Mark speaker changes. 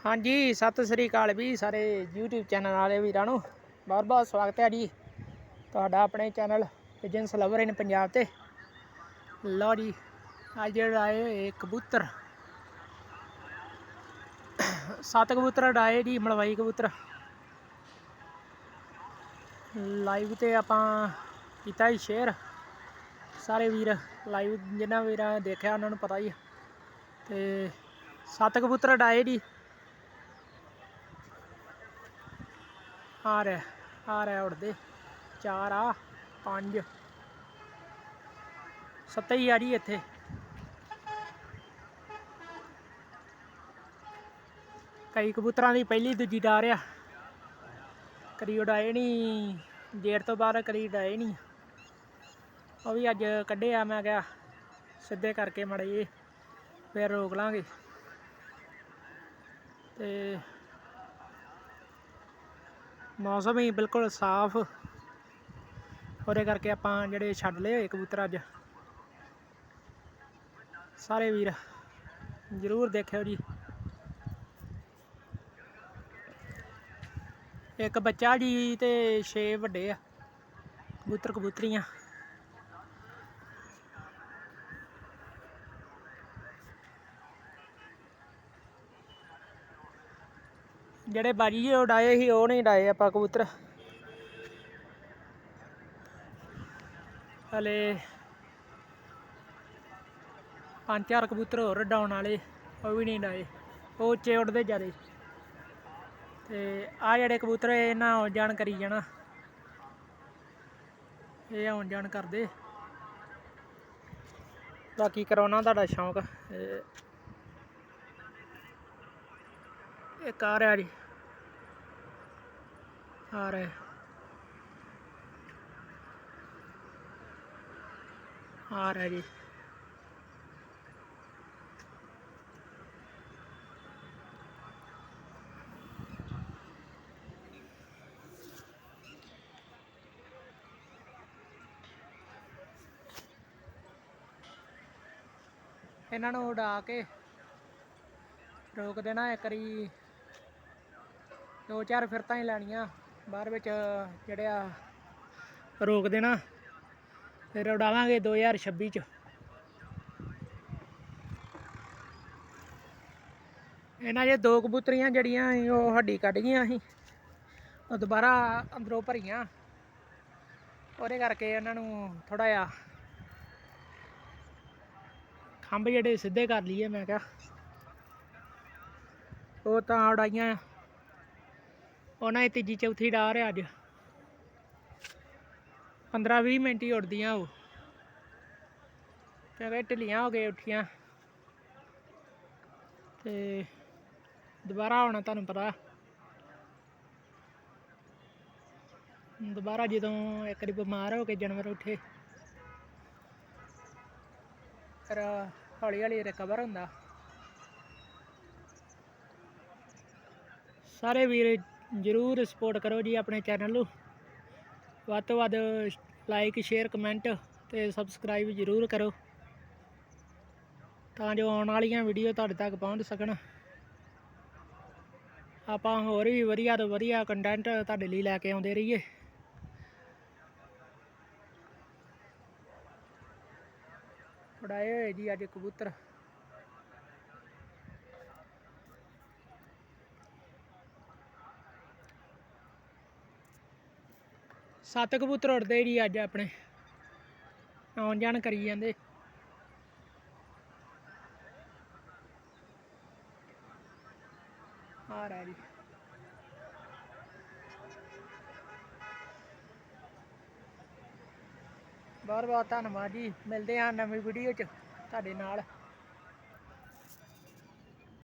Speaker 1: ਹਾਂਜੀ, ਸਤਿ ਸ੍ਰੀ ਅਕਾਲ ਵੀ ਸਾਰੇ YouTube channel ਵਾਲੇ ਵੀਰਾਂ ਨੂੰ। ਬਹੁਤ ਬਹੁਤ ਸਵਾਗਤ ਹੈ ਜੀ ਤੁਹਾਡਾ ਆਪਣੇ channel business lover in Punjab ਤੇ। ਲਓ ਜੀ, ਅੱਜ ਜਿਹੜਾ ਆਏ ਕਬੂਤਰ, ਸੱਤ ਕਬੂਤਰ ਡਾਏ ਜੀ, ਮਲਵਾਈ ਕਬੂਤਰ। ਲਾਈਵ ਤੇ ਆਪਾਂ ਕੀਤਾ ਹੀ ਸ਼ੇਅਰ ਸਾਰੇ ਵੀਰ ਲਾਈਵ ਜਿਨ੍ਹਾਂ ਵੀਰਾਂ ਨੇ ਦੇਖਿਆ ਉਹਨਾਂ ਨੂੰ ਪਤਾ ਹੀ ਆ ਤੇ ਸੱਤ ਕਬੂਤਰ ਡਾਏ ਜੀ ਆ ਰਿਹਾ ਆ ਰਿਹਾ ਉੜਦੇ ਚਾਰ ਆ, ਪੰਜ। ਸੱਤ ਹੀ ਆ ਜੀ ਇੱਥੇ। ਕਈ ਕਬੂਤਰਾਂ ਦੀ ਪਹਿਲੀ ਦੂਜੀ ਡਾਰ ਆ। ਕਰੀ ਉਡਾਏ ਨਹੀਂ ਜੇੜ ਤੋਂ ਬਾਅਦ ਕਰੀ ਉਡਾਏ ਨਹੀਂ ਉਹ ਵੀ ਅੱਜ ਕੱਢਿਆ ਮੈਂ ਕਿਹਾ ਸਿੱਧੇ ਕਰਕੇ ਮੜੇ ਜੇ ਫਿਰ ਰੋਕ ਲਾਂਗੇ। ਤੇ ਮੌਸਮ ਹੀ ਬਿਲਕੁਲ ਸਾਫ਼। ਉਹਦੇ ਕਰਕੇ ਆਪਾਂ ਜਿਹੜੇ ਛੱਡ ਲਏ ਹੋਏ ਕਬੂਤਰ ਅੱਜ। ਸਾਰੇ ਵੀਰ, ਜ਼ਰੂਰ ਦੇਖਿਓ ਜੀ। ਇੱਕ ਬੱਚਾ ਜੀ ਤੇ 6 ਵੱਡੇ ਆ ਕਬੂਤਰ ਕਬੂਤਰੀਆਂ ਜਿਹੜੇ ਬਾਜੀ ਜੀ ਉਡਾਏ ਸੀ, ਉਹ ਨਹੀਂ ਉਡਾਏ ਆਪਾਂ ਕਬੂਤਰ। ਹਲੇ ਪੰਜ ਚਾਰ ਕਬੂਤਰ ਹੋਰ ਉਡਾਉਣ ਵਾਲੇ, ਉਹ ਵੀ ਨਹੀਂ ਡਾਏ ਉਹ ਉੱਚੇ ਉੱਡਦੇ ਜਿਆਦੇ ਤੇ ਆ ਜਿਹੜੇ ਕਬੂਤਰ ਇਹ ਨਾ ਆਉਣ ਜਾਣ ਕਰੀ ਜਾਣਾ। ਇਹ ਆਉਣ ਜਾਣ ਕਰਦੇ। ਬਾਕੀ ਕਰਾਉਣਾ ਤੁਹਾਡਾ ਸ਼ੌਂਕ ਇਹ ਇੱਕ ਆ ਰਿਹਾ ਜੀ। ਆ ਰਿਹਾ ਆ ਰਿਹਾ ਜੀ। ਇਹਨਾਂ ਨੂੰ ਉਡਾ ਕੇ ਰੋਕ ਦੇਣਾ ਇੱਕ ਵਾਰੀ। ਦੋ ਚਾਰ ਫਿਰਤਾਂ ਹੀ ਲੈਣੀਆਂ। ਬਾਅਦ ਵਿੱਚ ਜਿਹੜਿਆ ਰੋਕ ਦੇਣਾ। ਫਿਰ ਉਡਾਵਾਂਗੇ 2026 ਚ। ਇਹਨਾਂ ਜੇ ਦੋ ਕਬੂਤਰੀਆਂ ਜਿਹੜੀਆਂ ਸੀ, ਉਹ ਹੱਡੀ ਕੱਢ ਗਈਆਂ ਸੀ। ਉਹ ਦੁਬਾਰਾ ਅੰਦਰੋਂ ਭਰੀਆਂ। ਉਹਦੇ ਕਰਕੇ ਇਹਨਾਂ ਨੂੰ ਥੋੜਾ ਜਿਹਾ ਖੰਭ ਜਿਹੜੇ ਸਿੱਧੇ ਕਰ ਲਈਏ, ਮੈਂ ਕਿਹਾ। ਉਹ ਤਾਂ ਉਡਾਈਆਂ। ਉਹਨਾਂ ਦੀ ਤੀਜੀ ਚੌਥੀ ਡਾਰ ਹੈ ਅੱਜ। 15 20 ਮਿੰਟ ਹੀ ਉੱਡਦੀਆਂ ਉਹ। ਕਿਉਂਕਿ ਢਿੱਲੀਆਂ ਹੋ ਗਏ ਉੱਠੀਆਂ। ਤੇ ਦੁਬਾਰਾ ਆਉਣਾ ਤੁਹਾਨੂੰ ਪਤਾ। ਦੁਬਾਰਾ ਜਦੋਂ ਇੱਕ ਵਾਰੀ ਬਿਮਾਰ ਹੋ ਕੇ ਜਾਨਵਰ ਉੱਠੇ। ਫਿਰ ਹੌਲੀ ਹੌਲੀ ਰਿਕਵਰ ਹੁੰਦਾ। ਸਾਰੇ ਵੀਰ ਜਰੂਰ ਸਪੋਰਟ ਕਰੋ ਜੀ ਆਪਣੇ ਚੈਨਲ ਨੂੰ। ਵੱਧ ਤੋਂ ਵੱਧ ਲਾਈਕ ਸ਼ੇਅਰ ਕਮੈਂਟ ਤੇ ਸਬਸਕ੍ਰਾਈਬ ਜਰੂਰ ਕਰੋ। ਤਾਂ ਜੋ ਆਉਣ ਵਾਲੀਆਂ ਵੀਡੀਓ ਤੁਹਾਡੇ ਤੱਕ ਪਹੁੰਚ ਸਕਣ। ਆਪਾਂ ਹੋਰ ਵੀ ਵਧੀਆ ਤੋਂ ਵਧੀਆ ਕੰਟੈਂਟ ਤੁਹਾਡੇ ਲਈ ਲੈ ਕੇ ਆਉਂਦੇ ਰਹੀਏ। ਉਡਾਏ ਹੋਏ ਜੀ ਅੱਜ ਕਬੂਤਰ। ਸੱਤ ਕਬੂਤਰ ਉੜਦੇ ਜੀ ਅੱਜ ਆਪਣੇ। ਆਉਣ ਜਾਣ ਕਰੀ ਜਾਂਦੇ। ਆ ਰਿਹਾ ਜੀ। ਬਹੁਤ ਬਹੁਤ ਧੰਨਵਾਦ ਜੀ। ਮਿਲਦੇ ਹਾਂ ਨਵੀਂ ਵੀਡੀਓ 'ਚ ਤੁਹਾਡੇ ਨਾਲ।